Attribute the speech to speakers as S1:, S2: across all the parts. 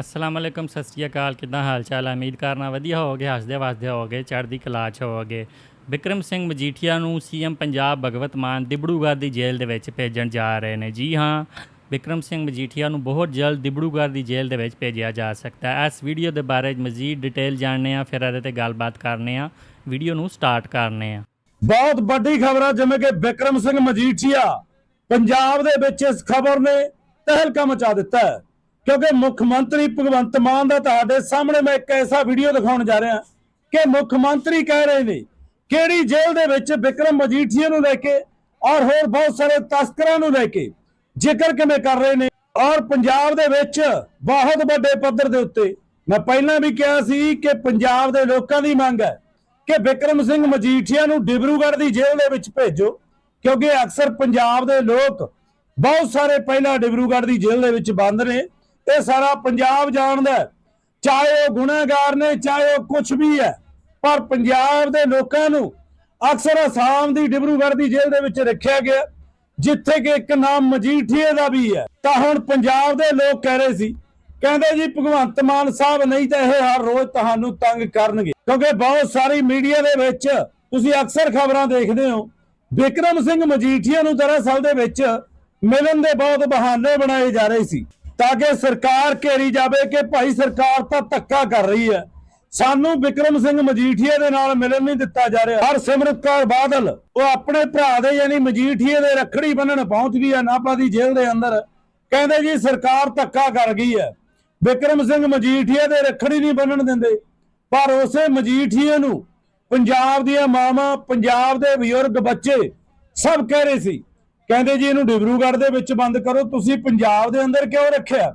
S1: ਅਸਲਾਮ ਅਲੈਕਮ, ਸਤਿ ਸ਼੍ਰੀ ਅਕਾਲ, ਕਿੱਦਾਂ ਹਾਲ ਚਾਲ ਹੈ ਉਮੀਦ ਕਰਨਾ ਵਧੀਆ ਹੋਵੋਗੇ, ਹੱਸਦੇ ਵਸਦੇ ਹੋਵੋਗੇ, ਚੜ੍ਹਦੀ ਕਲਾ 'ਚ ਹੋਵੋਗੇ। ਵਿਕਰਮ ਸਿੰਘ ਮਜੀਠੀਆ ਨੂੰ ਸੀਐਮ ਪੰਜਾਬ ਭਗਵਤ ਮਾਨ ਦਿਬੜੂਗੜ੍ਹ ਦੀ ਜੇਲ੍ਹ ਦੇ ਵਿੱਚ ਭੇਜਣ ਜਾ ਰਹੇ ਨੇ। ਜੀ ਹਾਂ, ਵਿਕਰਮ ਸਿੰਘ ਮਜੀਠੀਆ ਨੂੰ ਬਹੁਤ ਜਲਦ ਦਿਬੜੂਗੜ੍ਹ ਦੀ ਜੇਲ੍ਹ ਦੇ ਵਿੱਚ ਭੇਜਿਆ ਜਾ ਸਕਦਾ ਹੈ। ਇਸ ਵੀਡੀਓ ਦੇ ਬਾਰੇ ਮਜ਼ੀਦ ਡਿਟੇਲ ਜਾਣਨੇ ਆ, ਫਿਰ ਇਹਦੇ ਤੇ ਗੱਲਬਾਤ ਕਰਨੇ ਆ, ਵੀਡੀਓ ਨੂੰ ਸਟਾਰਟ ਕਰਨੇ ਆ।
S2: ਬਹੁਤ ਵੱਡੀ ਖਬਰ ਆ, ਜਿਵੇਂ ਕਿ ਵਿਕਰਮ ਸਿੰਘ ਮਜੀਠੀਆ ਪੰਜਾਬ ਦੇ ਵਿੱਚ ਇਸ ਖਬਰ ਨੇ ਤਹਿਲਕਾ ਮਚਾ ਦਿੱਤਾ ਹੈ। ਕਿਉਂਕਿ ਮੁੱਖ ਮੰਤਰੀ ਭਗਵੰਤ ਮਾਨ ਦਾ ਤੁਹਾਡੇ ਸਾਹਮਣੇ ਮੈਂ ਇੱਕ ਐਸਾ ਵੀਡੀਓ ਦਿਖਾਉਣ ਜਾ ਰਿਹਾ ਕਿ ਮੁੱਖ ਮੰਤਰੀ ਕਹਿ ਰਹੇ ਨੇ, ਕਿਹੜੀ ਜੇਲ੍ਹ ਦੇ ਵਿੱਚ ਵਿਕਰਮ ਮਜੀਠੀਆ ਨੂੰ ਲੈ ਕੇ ਔਰ ਹੋਰ ਬਹੁਤ ਸਾਰੇ ਤਸਕਰਾਂ ਨੂੰ ਲੈ ਕੇ ਜ਼ਿਕਰ ਕਿਵੇਂ ਕਰ ਰਹੇ ਨੇ? ਔਰ ਪੰਜਾਬ ਦੇ ਵਿੱਚ ਬਹੁਤ ਵੱਡੇ ਪੱਧਰ ਦੇ ਉੱਤੇ ਮੈਂ ਪਹਿਲਾਂ ਵੀ ਕਿਹਾ ਸੀ ਕਿ ਪੰਜਾਬ ਦੇ ਲੋਕਾਂ ਦੀ ਮੰਗ ਹੈ ਕਿ ਵਿਕਰਮ ਸਿੰਘ ਮਜੀਠੀਆ ਨੂੰ ਡਿਬਰੂਗੜ੍ਹ ਦੀ ਜੇਲ੍ਹ ਦੇ ਵਿੱਚ ਭੇਜੋ, ਕਿਉਂਕਿ ਅਕਸਰ ਪੰਜਾਬ ਦੇ ਲੋਕ ਬਹੁਤ ਸਾਰੇ ਪਹਿਲਾਂ ਡਿਬਰੂਗੜ੍ਹ ਦੀ ਜੇਲ੍ਹ ਦੇ ਵਿੱਚ ਬੰਦ ਨੇ। ਇਹ ਸਾਰਾ ਪੰਜਾਬ ਜਾਣਦਾ ਚਾਹੇ ਉਹ ਗੁਨਾਹਗਾਰ ਨੇ, ਚਾਹੇ ਉਹ ਕੁਝ ਵੀ ਹੈ। ਪਰ ਪੰਜਾਬ ਦੇ ਲੋਕਾਂ ਨੂੰ ਅਕਸਰ ਅਸਾਮ ਦੀ, ਡਿਬਰੂਗੜ੍ਹ ਦੀ ਜੇਲ੍ਹ ਦੇ ਵਿੱਚ ਰੱਖਿਆ ਗਿਆ। ਜਿੱਥੇ ਕਿ ਇੱਕ ਨਾਮ ਮਜੀਠੀਏ ਦਾ ਵੀ ਹੈ। ਤਾਂ ਹੁਣ ਪੰਜਾਬ ਦੇ ਲੋਕ ਕਹਿ ਰਹੇ ਸੀ, ਕਹਿੰਦੇ ਜੀ, ਭਗਵੰਤ ਮਾਨ ਸਾਹਿਬ ਨਹੀਂ ਤਾਂ ਇਹ ਹਰ ਰੋਜ਼ ਤੁਹਾਨੂੰ ਤੰਗ ਕਰਨਗੇ। ਕਿਉਂਕਿ ਬਹੁਤ ਸਾਰੀ ਮੀਡੀਆ ਦੇ ਵਿੱਚ ਤੁਸੀਂ ਅਕਸਰ ਖਬਰਾਂ ਦੇਖਦੇ ਹੋ, ਵਿਕਰਮ ਸਿੰਘ ਮਜੀਠੀਆ ਨੂੰ ਦਰਅਸਲ ਦੇ ਵਿੱਚ ਮਿਲਣ ਦੇ ਬਹੁਤ ਬਹਾਨੇ ਬਣਾਏ ਜਾ ਰਹੇ ਸੀ। ਤਾਂ ਕਿ ਸਰਕਾਰ ਘੇਰੀ ਜਾਵੇ ਕਿ ਭਾਈ ਸਰਕਾਰ ਤਾਂ ਧੱਕਾ ਕਰ ਰਹੀ ਹੈ। ਸਾਨੂੰ ਵਿਕਰਮ ਸਿੰਘ ਮਜੀਠੀਆ ਦੇ ਨਾਲ ਮਿਲਣ ਨਹੀਂ ਦਿੱਤਾ ਜਾ ਰਿਹਾ। ਹਰ ਸਿਮਰਤ ਕੌਰ ਬਾਦਲ, ਉਹ ਆਪਣੇ ਭਰਾ ਦੇ ਯਾਨੀ ਮਜੀਠੀਏ ਦੇ ਰੱਖੜੀ ਬੰਨਣ ਪਹੁੰਚ ਗਈ ਹੈ, ਨਾਭਾ ਦੀ ਜੇਲ੍ਹ ਦੇ ਅੰਦਰ। ਕਹਿੰਦੇ ਜੀ, ਸਰਕਾਰ ਧੱਕਾ ਕਰ ਗਈ ਹੈ। ਵਿਕਰਮ ਸਿੰਘ ਮਜੀਠੀਏ ਦੇ ਰੱਖੜੀ ਨਹੀਂ ਬੰਨਣ ਦਿੰਦੇ। ਪਰ ਉਸੇ ਮਜੀਠੀਏ ਨੂੰ ਪੰਜਾਬ ਦੀਆਂ ਮਾਵਾਂ, ਪੰਜਾਬ ਦੇ ਬਜ਼ੁਰਗ ਬੱਚੇ ਸਭ ਕਹਿ ਰਹੇ ਸੀ। ਕਹਿੰਦੇ ਜੀ ਇਹਨੂੰ ਡਿਬਰੂਗੜ੍ਹ ਦੇ ਵਿੱਚ ਬੰਦ ਕਰੋ, ਤੁਸੀਂ ਪੰਜਾਬ ਦੇ ਅੰਦਰ ਕਿਉਂ ਰੱਖਿਆ?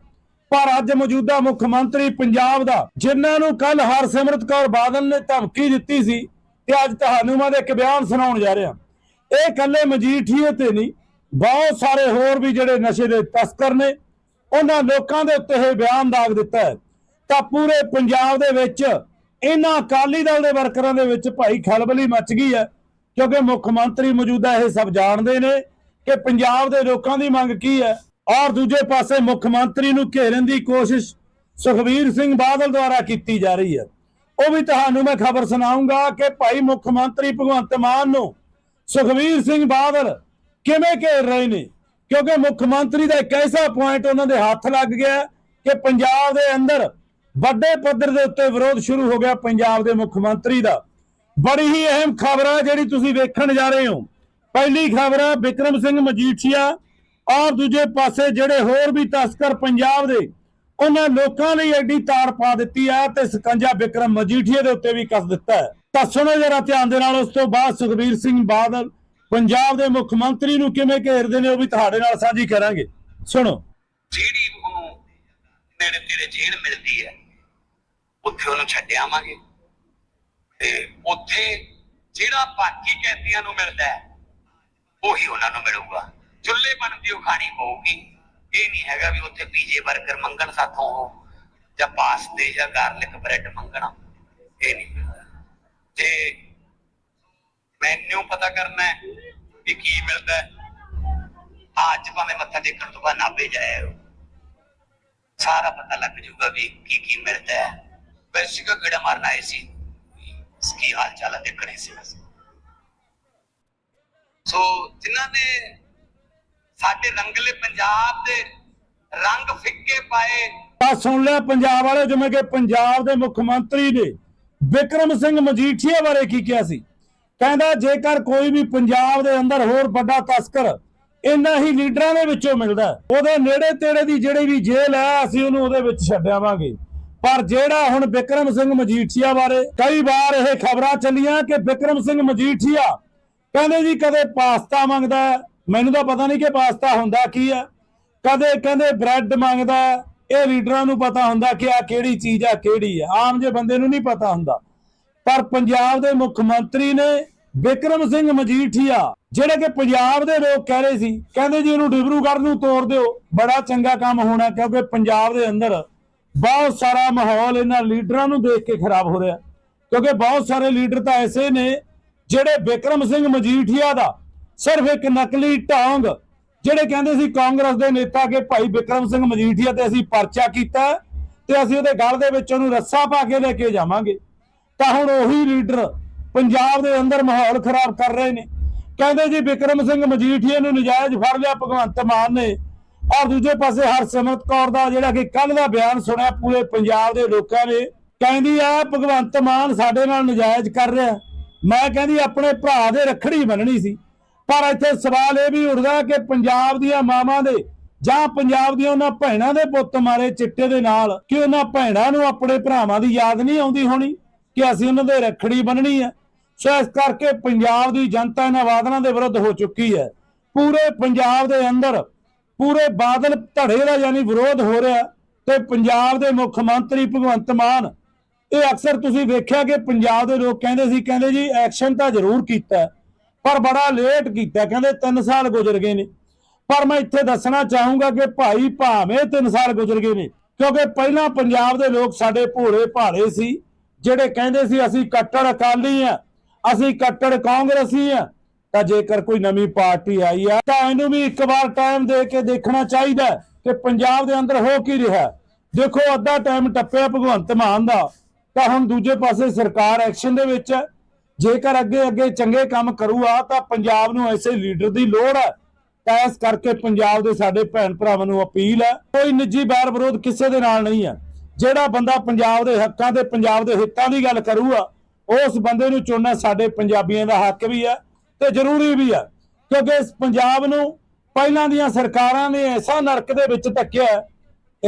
S2: ਪਰ ਅੱਜ ਮੌਜੂਦਾ ਮੁੱਖ ਮੰਤਰੀ ਪੰਜਾਬ ਦਾ, ਜਿਨ੍ਹਾਂ ਨੂੰ ਕੱਲ ਹਰਸਿਮਰਤ ਕੌਰ ਬਾਦਲ ਨੇ ਧਮਕੀ ਦਿੱਤੀ ਸੀ ਤੇ ਅੱਜ ਤੁਹਾਨੂੰ ਮੈਂ ਇੱਕ ਬਿਆਨ ਸੁਣਾਉਣ ਜਾ ਰਿਹਾ ਇਹ ਕੱਲੇ ਮਜੀਠੀਏ ਤੇ ਨਹੀਂ, ਬਹੁਤ ਸਾਰੇ ਹੋਰ ਵੀ ਜਿਹੜੇ ਨਸ਼ੇ ਦੇ ਤਸਕਰ ਨੇ, ਉਹਨਾਂ ਲੋਕਾਂ ਦੇ ਉੱਤੇ ਇਹ ਬਿਆਨ ਦਾਗ ਦਿੱਤਾ ਹੈ। ਤਾਂ ਪੂਰੇ ਪੰਜਾਬ ਦੇ ਵਿੱਚ ਇਹਨਾਂ ਅਕਾਲੀ ਦਲ ਦੇ ਵਰਕਰਾਂ ਦੇ ਵਿੱਚ ਭਾਈ ਖਲਬਲੀ ਮਚ ਗਈ ਹੈ, ਕਿਉਂਕਿ ਮੁੱਖ ਮੰਤਰੀ ਮੌਜੂਦਾ ਇਹ ਸਭ ਜਾਣਦੇ ਨੇ ਕਿ ਪੰਜਾਬ ਦੇ ਲੋਕਾਂ ਦੀ ਮੰਗ ਕੀ ਹੈ? ਔਰ ਦੂਜੇ ਪਾਸੇ ਮੁੱਖ ਮੰਤਰੀ ਨੂੰ ਘੇਰਨ ਦੀ ਕੋਸ਼ਿਸ਼ ਸੁਖਬੀਰ ਸਿੰਘ ਬਾਦਲ ਦੁਆਰਾ ਕੀਤੀ ਜਾ ਰਹੀ ਹੈ। ਉਹ ਵੀ ਤੁਹਾਨੂੰ ਮੈਂ ਖਬਰ ਸੁਣਾਉਂਗਾ ਕਿ ਭਾਈ ਮੁੱਖ ਮੰਤਰੀ ਭਗਵੰਤ ਮਾਨ ਨੂੰ ਸੁਖਬੀਰ ਸਿੰਘ ਬਾਦਲ ਕਿਵੇਂ ਘੇਰ ਰਹੇ ਨੇ? ਕਿਉਂਕਿ ਮੁੱਖ ਮੰਤਰੀ ਦਾ ਇੱਕ ਐਸਾ ਪੁਆਇੰਟ ਉਹਨਾਂ ਦੇ ਹੱਥ ਲੱਗ ਗਿਆ ਕਿ ਪੰਜਾਬ ਦੇ ਅੰਦਰ ਵੱਡੇ ਪੱਧਰ ਦੇ ਉੱਤੇ ਵਿਰੋਧ ਸ਼ੁਰੂ ਹੋ ਗਿਆ ਪੰਜਾਬ ਦੇ ਮੁੱਖ ਮੰਤਰੀ ਦਾ। ਬੜੀ ਹੀ ਅਹਿਮ ਖਬਰ ਹੈ ਜਿਹੜੀ ਤੁਸੀਂ ਵੇਖਣ ਜਾ ਰਹੇ ਹੋ। ਪਹਿਲੀ ਖਬਰ ਹੈ ਵਿਕਰਮ ਸਿੰਘ ਮਜੀਠੀਆ ਔਰ ਦੂਜੇ ਪਾਸੇ ਜਿਹੜੇ ਹੋਰ ਵੀ ਤਸਕਰ ਪੰਜਾਬ ਦੇ, ਉਹਨਾਂ ਲੋਕਾਂ ਲਈ ਐਡੀ ਤਾੜ ਪਾ ਦਿੱਤੀ ਹੈ ਤੇ ਸਕੰਜਾ ਵਿਕਰਮ ਮਜੀਠੀਆ ਦੇ ਉੱਤੇ ਵੀ ਕੱਸ ਦਿੱਤਾ ਹੈ। ਤਾਂ ਸੁਣੋ ਜਰਾ ਧਿਆਨ ਦੇ ਨਾਲ, ਉਸ ਤੋਂ ਬਾਅਦ ਸੁਖਬੀਰ ਸਿੰਘ ਬਾਦਲ ਪੰਜਾਬ ਦੇ ਮੁੱਖ ਮੰਤਰੀ ਨੂੰ ਕਿਵੇਂ ਘੇਰਦੇ ਨੇ, ਉਹ ਵੀ ਤੁਹਾਡੇ ਨਾਲ ਸਾਂਝੀ ਕਰਾਂਗੇ। ਸੁਣੋ।
S3: ਜਿਹੜੀ ਉਹਨੂੰ ਨੇੜੇ ਤੇਰੇ ਜੇਲ੍ਹ ਮਿਲਦੀ ਹੈ, ਉੱਥੇ ਉਹਨੂੰ ਛੱਡ ਆਵਾਂਗੇ। ਤੇ ਉੱਥੇ ਜਿਹੜਾ ਬਾਕੀ ਕੈਦੀਆਂ ਨੂੰ ਮਿਲਦਾ ਹੈ ਉਹੀ ਉਹਨਾਂ ਨੂੰ ਮਿਲੂਗਾ। ਚੁੱਲ੍ਹੇ ਬਣਦੀ ਉਹ ਖਾਣੀ ਪਊਗੀ। ਇਹ ਨਹੀਂ ਹੈਗਾ ਵੀ ਉੱਥੇ ਪੀਜੇ 버ਗਰ ਮੰਗਣ ਸਾਥੋਂ ਉਹ ਜਾਂ ਪਾਸਤੇ ਜਾਂ ਗਾਰਲਿਕ ਬ੍ਰੈਡ ਮੰਗਣਾ। ਇਹ ਨਹੀਂ ਤੇ ਮੈਨੂ ਪਤਾ ਕਰਨਾ ਹੈ ਵੀ ਕੀ ਮਿਲਦਾ ਹੈ। ਅੱਜ ਭਾਵੇਂ ਮੱਥਾ ਟੇਕਣ ਤੋਂ ਬਾਅਦ ਨਾਭੇ ਜਾਏ ਸਾਰਾ ਪਤਾ ਲੱਗ ਜੂਗਾ ਵੀ ਕੀ ਕੀ ਮਿਲਦਾ ਹੈ। ਵੈਸੇ ਕਾ ਗੜਾ ਮਾਰਨਾ ਆਏ ਸੀ? ਕੀ ਹਾਲ ਚਾਲ ਹੈ ਦੇਖਣੇ ਸੀ ਬਸ। ਸੋ ਜਿਨ੍ਹਾਂ ਨੇ ਸਾਡੇ ਰੰਗਲੇ ਪੰਜਾਬ ਦੇ ਰੰਗ ਫਿੱਕੇ ਪਾਏ।
S2: ਤਾਂ ਸੁਣ ਲਿਆ ਪੰਜਾਬ ਵਾਲੇ ਜਿਵੇਂ ਕਿ ਪੰਜਾਬ ਦੇ ਮੁੱਖ ਮੰਤਰੀ ਨੇ ਵਿਕਰਮ ਸਿੰਘ ਮਜੀਠੀਆ ਬਾਰੇ ਕੀ ਕਿਹਾ ਸੀ? ਕਹਿੰਦਾ ਜੇਕਰ ਕੋਈ ਵੀ ਪੰਜਾਬ ਦੇ ਅੰਦਰ ਹੋਰ ਵੱਡਾ ਤਸਕਰ ਇਹਨਾਂ ਹੀ ਲੀਡਰਾਂ ਦੇ ਵਿੱਚੋਂ ਮਿਲਦਾ ਹੈ, ਉਹਦੇ ਨੇੜੇ ਤੇੜੇ ਦੀ ਜਿਹੜੀ ਵੀ ਜੇਲ੍ਹ ਹੈ ਅਸੀਂ ਉਹਨੂੰ ਉਹਦੇ ਵਿੱਚ ਛੱਡਾਵਾਂਗੇ ਪਰ ਜਿਹੜਾ ਹੁਣ ਵਿਕਰਮ ਸਿੰਘ ਮਜੀਠੀਆ ਬਾਰੇ ਕਈ ਵਾਰ ਇਹ ਖਬਰਾਂ ਚੱਲੀਆਂ ਕਿ ਵਿਕਰਮ ਸਿੰਘ ਮਜੀਠੀਆ ਕਹਿੰਦੇ ਜੀ ਕਦੇ ਪਾਸਤਾ ਮੰਗਦਾ ਮੈਨੂੰ ਤਾਂ ਪਤਾ ਨਹੀਂ ਕਿ ਪਾਸਤਾ ਹੁੰਦਾ ਕੀ ਹੈ। ਕਦੇ ਕਹਿੰਦੇ ਬ੍ਰੈਡ ਮੰਗਦਾ ਇਹ ਲੀਡਰਾਂ ਨੂੰ ਪਤਾ ਹੁੰਦਾ ਕਿ ਆ ਕਿਹੜੀ ਚੀਜ਼ ਆ, ਕਿਹੜੀ ਹੈ। ਆਮ ਜੇ ਬੰਦੇ ਨੂੰ ਨਹੀਂ ਪਤਾ ਹੁੰਦਾ। ਪਰ ਪੰਜਾਬ ਦੇ ਮੁੱਖ ਮੰਤਰੀ ਨੇ ਵਿਕਰਮ ਸਿੰਘ ਮਜੀਠੀਆ, ਜਿਹੜੇ ਕਿ ਪੰਜਾਬ ਦੇ ਲੋਕ ਕਹਿ ਰਹੇ ਸੀ, ਕਹਿੰਦੇ ਜੀ ਇਹਨੂੰ ਡਿਬਰੂਗੜ੍ਹ ਨੂੰ ਤੋੜ ਦਿਓ। ਬੜਾ ਚੰਗਾ ਕੰਮ ਹੋਣਾ ਕਿਉਂਕਿ ਪੰਜਾਬ ਦੇ ਅੰਦਰ ਬਹੁਤ ਸਾਰਾ ਮਾਹੌਲ ਇਹਨਾਂ ਲੀਡਰਾਂ ਨੂੰ ਦੇਖ ਕੇ ਖਰਾਬ ਹੋ ਰਿਹਾ। ਕਿਉਂਕਿ ਬਹੁਤ ਸਾਰੇ ਲੀਡਰ ਤਾਂ ਐਸੇ ਨੇ ਜਿਹੜੇ ਬਿਕਰਮ ਸਿੰਘ ਮਜੀਠੀਆ ਦਾ ਸਿਰਫ ਇੱਕ ਨਕਲੀ ਢਾਂਗ ਜਿਹੜੇ ਕਹਿੰਦੇ ਸੀ ਕਾਂਗਰਸ ਦੇ ਨੇਤਾ ਕਿ ਭਾਈ ਬਿਕਰਮ ਸਿੰਘ ਮਜੀਠੀਆ ਤੇ ਅਸੀਂ ਪਰਚਾ ਕੀਤਾ ਤੇ ਅਸੀਂ ਉਹਦੇ ਗਲ ਦੇ ਵਿੱਚ ਉਹਨੂੰ ਰੱਸਾ ਪਾ ਕੇ ਲੈ ਕੇ ਜਾਵਾਂਗੇ। ਤਾਂ ਹੁਣ ਉਹੀ ਲੀਡਰ ਪੰਜਾਬ ਦੇ ਅੰਦਰ ਮਾਹੌਲ ਖਰਾਬ ਕਰ ਰਹੇ ਨੇ। ਕਹਿੰਦੇ ਜੀ ਵਿਕਰਮ ਸਿੰਘ ਮਜੀਠੀਆ ਨੂੰ ਨਜਾਇਜ਼ ਫੜ ਲਿਆ ਭਗਵੰਤ ਮਾਨ ਨੇ ਔਰ ਦੂਜੇ ਪਾਸੇ ਹਰਸਿਮਰਤ ਕੌਰ ਦਾ ਜਿਹੜਾ ਕਿ ਕੱਲ ਦਾ ਬਿਆਨ ਸੁਣਿਆ ਪੂਰੇ ਪੰਜਾਬ ਦੇ ਲੋਕਾਂ ਨੇ, ਕਹਿੰਦੀ ਆ ਭਗਵੰਤ ਮਾਨ ਸਾਡੇ ਨਾਲ ਨਜਾਇਜ਼ ਕਰ ਰਿਹਾ। ਮੈਂ ਕਹਿੰਦੀ ਆਪਣੇ ਭਰਾ ਦੇ ਰੱਖੜੀ ਬੰਨਣੀ ਸੀ। ਪਰ ਇੱਥੇ ਸਵਾਲ ਇਹ ਵੀ ਉੱਠਦਾ ਕਿ ਪੰਜਾਬ ਦੀਆਂ ਮਾਵਾਂ ਦੇ ਜਾਂ ਪੰਜਾਬ ਦੀਆਂ ਉਹਨਾਂ ਭੈਣਾਂ ਦੇ ਪੁੱਤ ਮਾਰੇ ਚਿੱਟੇ ਦੇ ਨਾਲ, ਕਿ ਉਹਨਾਂ ਭੈਣਾਂ ਨੂੰ ਆਪਣੇ ਭਰਾਵਾਂ ਦੀ ਯਾਦ ਨਹੀਂ ਆਉਂਦੀ ਹੋਣੀ ਕਿ ਅਸੀਂ ਉਹਨਾਂ ਦੇ ਰੱਖੜੀ ਬੰਨਣੀ ਹੈ। ਸੋ ਇਸ ਕਰਕੇ ਪੰਜਾਬ ਦੀ ਜਨਤਾ ਇਹਨਾਂ ਵਾਦਨਾਂ ਦੇ ਵਿਰੁੱਧ ਹੋ ਚੁੱਕੀ ਹੈ। ਪੂਰੇ ਪੰਜਾਬ ਦੇ ਅੰਦਰ ਪੂਰੇ ਬਾਦਲ ਧੜੇ ਦਾ ਯਾਨੀ ਵਿਰੋਧ ਹੋ ਰਿਹਾ ਤੇ ਪੰਜਾਬ ਦੇ ਮੁੱਖ ਮੰਤਰੀ ਭਗਵੰਤ ਮਾਨ ਇਹ ਅਕਸਰ ਤੁਸੀਂ ਵੇਖਿਆ ਕਿ ਪੰਜਾਬ ਦੇ ਲੋਕ ਕਹਿੰਦੇ ਸੀ, ਕਹਿੰਦੇ ਜੀ ਐਕਸ਼ਨ ਤਾਂ ਜ਼ਰੂਰ ਕੀਤਾ ਪਰ ਬੜਾ ਲੇਟ ਕੀਤਾ ਕਹਿੰਦੇ 3 ਸਾਲ ਗੁਜ਼ਰ ਗਏ ਨੇ। ਪਰ ਮੈਂ ਇੱਥੇ ਦੱਸਣਾ ਚਾਹੂੰਗਾ ਕਿ ਭਾਈ ਭਾਵੇਂ 3 ਸਾਲ ਗੁਜ਼ਰ ਗਏ ਨੇ, ਕਿਉਂਕਿ ਪਹਿਲਾਂ ਪੰਜਾਬ ਦੇ ਲੋਕ ਸਾਡੇ ਭੋਲੇ ਭਾਲੇ ਸੀ, ਜਿਹੜੇ ਕਹਿੰਦੇ ਸੀ, ਅਸੀਂ ਕੱਟੜ ਅਕਾਲੀ ਆ ਅਸੀਂ ਕੱਟੜ ਕਾਂਗਰਸੀ ਆ ਤਾਂ ਜੇਕਰ ਕੋਈ ਨਵੀਂ ਪਾਰਟੀ ਆਈ ਆ, ਤਾਂ ਇਹਨੂੰ ਵੀ ਇੱਕ ਵਾਰ ਟਾਈਮ ਦੇ ਕੇ ਦੇਖਣਾ ਚਾਹੀਦਾ ਕਿ ਪੰਜਾਬ ਦੇ ਅੰਦਰ ਹੋ ਕੀ ਰਿਹਾ ਦੇਖੋ, ਅੱਧਾ ਟਾਈਮ ਟੱਪਿਆ ਭਗਵੰਤ ਮਾਨ ਦਾ। ਤਾਂ ਹੁਣ ਦੂਜੇ ਪਾਸੇ ਸਰਕਾਰ ਐਕਸ਼ਨ ਦੇ ਵਿੱਚ ਹੈ। ਜੇਕਰ ਅੱਗੇ ਅੱਗੇ ਚੰਗੇ ਕੰਮ ਕਰੂਗਾ, ਤਾਂ ਪੰਜਾਬ ਨੂੰ ਐਸੇ ਲੀਡਰ ਦੀ ਲੋੜ ਹੈ। ਤਾਂ ਇਸ ਕਰਕੇ ਪੰਜਾਬ ਦੇ ਸਾਡੇ ਭੈਣ ਭਰਾਵਾਂ ਨੂੰ ਅਪੀਲ ਹੈ, ਕੋਈ ਨਿੱਜੀ ਬੈਰ ਵਿਰੋਧ ਕਿਸੇ ਦੇ ਨਾਲ ਨਹੀਂ ਹੈ। ਜਿਹੜਾ ਬੰਦਾ ਪੰਜਾਬ ਦੇ ਹੱਕਾਂ ਤੇ ਪੰਜਾਬ ਦੇ ਹਿੱਤਾਂ ਦੀ ਗੱਲ ਕਰੂਗਾ ਉਸ ਬੰਦੇ ਨੂੰ ਚੁਣਨਾ ਸਾਡੇ ਪੰਜਾਬੀਆਂ ਦਾ ਹੱਕ ਵੀ ਹੈ ਤੇ ਜ਼ਰੂਰੀ ਵੀ ਹੈ। ਕਿਉਂਕਿ ਇਸ ਪੰਜਾਬ ਨੂੰ ਪਹਿਲਾਂ ਦੀਆਂ ਸਰਕਾਰਾਂ ਨੇ ਐਸਾ ਨਰਕ ਦੇ ਵਿੱਚ ਧੱਕਿਆ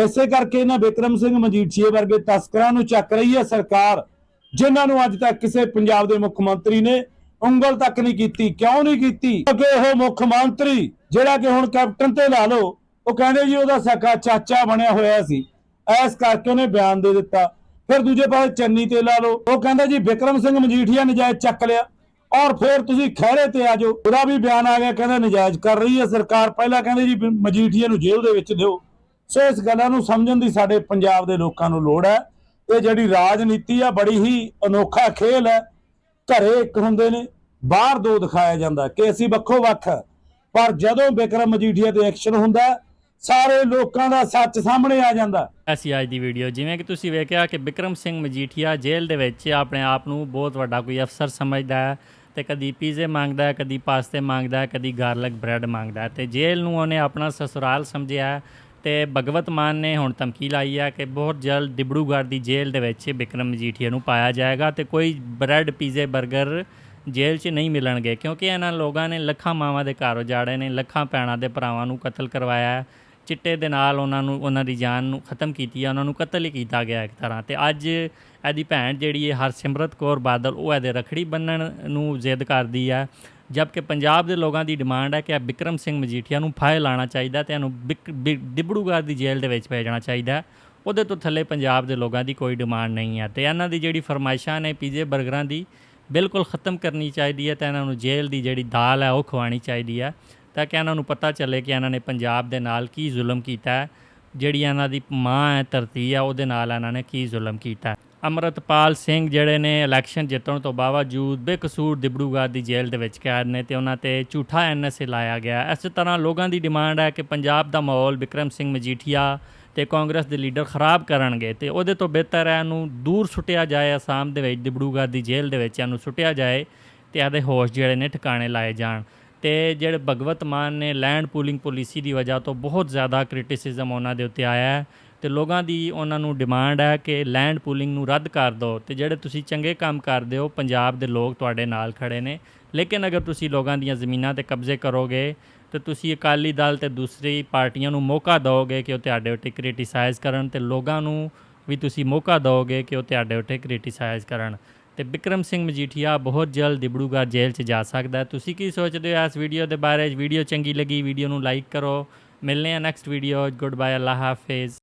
S2: ਇਸੇ ਕਰਕੇ ਇਹਨਾਂ ਵਿਕਰਮ ਸਿੰਘ ਮਜੀਠੀਏ ਵਰਗੇ ਤਸਕਰਾਂ ਨੂੰ ਚੱਕ ਰਹੀ ਹੈ ਸਰਕਾਰ, ਜਿਨ੍ਹਾਂ ਨੂੰ ਅੱਜ ਤੱਕ ਕਿਸੇ ਪੰਜਾਬ ਦੇ ਮੁੱਖ ਮੰਤਰੀ ਨੇ ਉਂਗਲ ਤੱਕ ਨਹੀਂ ਕੀਤੀ, ਕਿਉਂ ਨਹੀਂ ਕੀਤੀ? ਕਿਉਂਕਿ ਉਹ ਮੁੱਖ ਮੰਤਰੀ, ਜਿਹੜਾ ਕਿ ਹੁਣ ਕੈਪਟਨ ਤੇ ਲਾ ਲਓ, ਉਹ ਕਹਿੰਦੇ ਜੀ ਉਹਦਾ ਸਕਾ ਚਾਚਾ ਬਣਿਆ ਹੋਇਆ ਸੀ। ਐਸ ਕਰਕੇ ਉਹਨੇ ਬਿਆਨ ਦੇ ਦਿੱਤਾ। ਫਿਰ ਦੂਜੇ ਪਾਸੇ ਚੰਨੀ ਤੇ ਲਾ ਲਓ, ਉਹ ਕਹਿੰਦਾ ਜੀ ਵਿਕਰਮ ਸਿੰਘ ਮਜੀਠੀਆ ਨਜਾਇਜ਼ ਚੱਕ ਲਿਆ। ਔਰ ਫਿਰ ਤੁਸੀਂ ਖਹਿਰੇ ਤੇ ਆ ਜਾਓ। ਉਹਦਾ ਵੀ ਬਿਆਨ ਆ ਗਿਆ, ਕਹਿੰਦਾ ਨਜਾਇਜ਼ ਕਰ ਰਹੀ ਹੈ ਸਰਕਾਰ। ਪਹਿਲਾਂ ਕਹਿੰਦੇ ਜੀ ਮਜੀਠੀਆ ਨੂੰ ਜੇਲ੍ਹ ਦੇ ਵਿੱਚ ਦਿਓ। ਸੋ ਇਸ ਗੱਲਾਂ ਨੂੰ ਸਮਝਣ ਦੀ ਸਾਡੇ ਪੰਜਾਬ ਦੇ ਲੋਕਾਂ ਨੂੰ ਲੋੜ ਹੈ। ਇਹ ਜਿਹੜੀ ਰਾਜਨੀਤੀ ਆ, ਬੜੀ ਹੀ ਅਨੋਖਾ ਖੇਲ ਹੈ। ਘਰੇ ਇੱਕ ਹੁੰਦੇ ਨੇ, ਬਾਹਰ ਦੋ ਦਿਖਾਇਆ ਜਾਂਦਾ ਕਿ ਅਸੀਂ ਵੱਖੋ ਵੱਖ। ਪਰ ਜਦੋਂ ਵਿਕਰਮ ਮਜੀਠੀਆ ਤੇ ਐਕਸ਼ਨ ਹੁੰਦਾ ਸਾਰੇ ਲੋਕਾਂ ਦਾ ਸੱਚ ਸਾਹਮਣੇ ਆ ਜਾਂਦਾ ਹੈ।
S1: ਅੱਜ ਦੀ ਵੀਡੀਓ, ਜਿਵੇਂ ਕਿ ਤੁਸੀਂ ਵੇਖਿਆ ਕਿ ਬਿਕਰਮ ਸਿੰਘ ਮਜੀਠੀਆ ਜੇਲ੍ਹ ਦੇ ਵਿੱਚ ਆਪਣੇ ਆਪ ਨੂੰ ਬਹੁਤ ਵੱਡਾ ਕੋਈ ਅਫਸਰ ਸਮਝਦਾ ਹੈ ਤੇ ਕਦੀ ਪੀਜ਼ੇ ਮੰਗਦਾ ਹੈ, ਕਦੀ ਪਾਸਤੇ ਮੰਗਦਾ ਹੈ, ਕਦੀ ਗਾਰਲਿਕ ਬ੍ਰੈਡ ਮੰਗਦਾ ਹੈ ਤੇ ਜੇਲ੍ਹ ਨੂੰ ਉਹਨੇ ਆਪਣਾ ਸਸੁਰਾਲ ਸਮਝਿਆ ਤੇ ਭਗਵਤ ਮਾਨ ਨੇ ਹੁਣ ਧਮਕੀ ਲਾਈ ਹੈ ਕਿ ਬਹੁਤ ਜਲਦ ਡਿਬੜੂਗੜ੍ਹ ਦੀ ਜੇਲ੍ਹ ਦੇ ਵਿੱਚ ਵਿਕਰਮ ਮਜੀਠੀਆ ਨੂੰ ਪਾਇਆ ਜਾਏਗਾ ਤੇ ਕੋਈ ਬ੍ਰੈਡ, ਪੀਜ਼ੇ 버ਗਰ ਜੇਲ੍ਹ 'ਚ ਨਹੀਂ ਮਿਲਣਗੇ ਕਿਉਂਕਿ ਇਹਨਾਂ ਲੋਕਾਂ ਨੇ ਲੱਖਾਂ ਮਾਵਾਂ ਦੇ ਘਰ ਉਜਾੜੇ ਨੇ, ਲੱਖਾਂ ਭੈਣਾਂ ਦੇ ਭਰਾਵਾਂ ਨੂੰ ਕਤਲ ਕਰਵਾਇਆ ਚਿੱਟੇ ਦੇ ਨਾਲ ਉਹਨਾਂ ਨੂੰ, ਉਹਨਾਂ ਦੀ ਜਾਨ ਨੂੰ ਖਤਮ ਕੀਤੀ ਹੈ ਉਹਨਾਂ ਨੂੰ ਕਤਲ ਹੀ ਕੀਤਾ ਗਿਆ ਇੱਕ ਤਰ੍ਹਾਂ। ਤੇ ਅੱਜ ਇਹਦੀ ਭੈਣ ਜਿਹੜੀ ਹੈ ਹਰਸਿਮਰਤ ਕੌਰ ਬਾਦਲ, ਉਹ ਇਹਦੇ ਰਖੜੀ ਬੰਨਣ ਨੂੰ ਜ਼ਿੱਦ ਕਰਦੀ ਹੈ। ਜਦਕਿ ਪੰਜਾਬ ਦੇ ਲੋਕਾਂ ਦੀ ਡਿਮਾਂਡ ਹੈ ਕਿ ਬਿਕਰਮ ਸਿੰਘ ਮਜੀਠੀਆ ਨੂੰ ਫਾਇਲ ਲਾਣਾ ਚਾਹੀਦਾ ਤੇ ਇਹਨੂੰ ਬਿਕ- ਬਿ- ਦੀ ਜੇਲ੍ਹ ਦੇ ਵਿੱਚ ਭੇਜਣਾ ਚਾਹੀਦਾ। ਉਹਦੇ ਤੋਂ ਥੱਲੇ ਪੰਜਾਬ ਦੇ ਲੋਕਾਂ ਦੀ ਕੋਈ ਡਿਮਾਂਡ ਨਹੀਂ ਹੈ ਤੇ ਇਹਨਾਂ ਦੀ ਜਿਹੜੀ ਫਰਮਾਇਸ਼ਾਂ ਨੇ ਪੀਜ਼ੇ 버ਗਰਾਂ ਦੀ ਬਿਲਕੁਲ ਖਤਮ ਕਰਨੀ ਚਾਹੀਦੀ ਹੈ ਤੇ ਇਹਨਾਂ ਨੂੰ ਜੇਲ੍ਹ ਦੀ ਜਿਹੜੀ ਦਾਲ ਹੈ ਉਹ ਖਵਾਣੀ ਚਾਹੀਦੀ ਹੈ ਤਾਂ ਕਿ ਇਹਨਾਂ ਨੂੰ ਪਤਾ ਚੱਲੇ ਕਿ ਇਹਨਾਂ ਨੇ ਪੰਜਾਬ ਦੇ ਨਾਲ ਕੀ ਜ਼ੁਲਮ ਕੀਤਾ ਹੈ ਜਿਹੜੀ ਇਹਨਾਂ ਦੀ ਮਾਂ ਹੈ, ਧਰਤੀ ਹੈ, ਉਹਦੇ ਨਾਲ ਇਹਨਾਂ ਨੇ ਕੀ ਜ਼ੁਲਮ ਕੀਤਾ ਅਮਰਤਪਾਲ ਸਿੰਘ ਜਿਹੜੇ ਨੇ ਇਲੈਕਸ਼ਨ ਜਿੱਤਣ ਤੋਂ ਬਾਵਜੂਦ ਬੇਕਸੂਰ ਦਿਬੜੂਗੜ੍ਹ ਦੀ ਜੇਲ੍ਹ ਦੇ ਵਿੱਚ ਕੈਦ ਨੇ ਤੇ ਉਹਨਾਂ ਤੇ ਝੂਠਾ ਐਨਐਸਏ ਲਾਇਆ ਗਿਆ। ਇਸੇ ਤਰ੍ਹਾਂ ਲੋਕਾਂ ਦੀ ਡਿਮਾਂਡ ਹੈ ਕਿ ਪੰਜਾਬ ਦਾ ਮਾਹੌਲ ਵਿਕਰਮ ਸਿੰਘ ਮਜੀਠੀਆ ਤੇ ਕਾਂਗਰਸ ਦੇ ਲੀਡਰ ਖਰਾਬ ਕਰਨਗੇ ਤੇ ਉਹਦੇ ਤੋਂ ਬਿਹਤਰ ਹੈ ਇਹਨੂੰ ਦੂਰ ਸੁੱਟਿਆ ਜਾਏ, ਅਸਾਮ ਦੇ ਵਿੱਚ ਦਿਬੜੂਗੜ੍ਹ ਦੀ ਜੇਲ੍ਹ ਦੇ ਵਿੱਚ ਇਹਨੂੰ ਸੁੱਟਿਆ ਜਾਏ ਤੇ ਇਹਦੇ ਹੋਸ਼ ਜਿਹੜੇ ਨੇ ਠਿਕਾਣੇ ਲਾਏ ਜਾਣ। ਤੇ ਜਿਹੜੇ ਭਗਵਤ ਮਾਨ ਨੇ ਲੈਂਡ ਪੂਲਿੰਗ ਪਾਲਿਸੀ ਦੀ ਵਜ੍ਹਾ ਤੋਂ ਬਹੁਤ ਜ਼ਿਆਦਾ ਕ੍ਰਿਟਿਸਿਜ਼ਮ ਉਹਨਾਂ ਦੇ ਉੱਤੇ ਆਇਆ ਹੈ। ਤੇ ਲੋਕਾਂ ਦੀ ਉਹਨਾਂ ਨੂੰ ਡਿਮਾਂਡ ਹੈ ਕਿ ਲੈਂਡ ਪੂਲਿੰਗ ਨੂੰ ਰੱਦ ਕਰ ਦਿਓ ਤੇ ਜਿਹੜੇ ਤੁਸੀਂ ਚੰਗੇ ਕੰਮ ਕਰਦੇ ਹੋ, ਪੰਜਾਬ ਦੇ ਲੋਕ ਤੁਹਾਡੇ ਨਾਲ ਖੜੇ ਨੇ। ਲੇਕਿਨ ਅਗਰ ਤੁਸੀਂ ਲੋਕਾਂ ਦੀਆਂ ਜ਼ਮੀਨਾਂ ਤੇ ਕਬਜ਼ੇ ਕਰੋਗੇ ਤੇ ਤੁਸੀਂ ਅਕਾਲੀ ਦਲ ਤੇ ਦੂਸਰੀ ਪਾਰਟੀਆਂ ਨੂੰ ਮੌਕਾ ਦਿਓਗੇ ਕਿ ਉਹ ਤੁਹਾਡੇ ਉੱਤੇ ਕ੍ਰਿਟਿਸਾਈਜ਼ ਕਰਨ ਤੇ ਲੋਕਾਂ ਨੂੰ ਵੀ ਤੁਸੀਂ ਮੌਕਾ ਦਿਓਗੇ ਕਿ ਉਹ ਤੁਹਾਡੇ ਉੱਤੇ ਕ੍ਰਿਟਿਸਾਈਜ਼ ਕਰਨ। ਤੇ ਬਿਕਰਮ ਸਿੰਘ ਮਜੀਠੀਆ ਬਹੁਤ ਜਲਦ ਦਿਬੜੂਗੜ੍ਹ ਜੇਲ੍ਹ 'ਚ ਜਾ ਸਕਦਾ ਤੁਸੀਂ ਕੀ ਸੋਚਦੇ ਹੋ ਇਸ ਵੀਡੀਓ ਦੇ ਬਾਰੇ? ਵੀਡੀਓ ਚੰਗੀ ਲੱਗੀ, ਵੀਡੀਓ ਨੂੰ ਲਾਈਕ ਕਰੋ। ਮਿਲਨੇ ਆ ਨੈਕਸਟ ਵੀਡੀਓ ਗੁੱਡ ਬਾਏ ਅੱਲਾ ਹਾਫਿਜ਼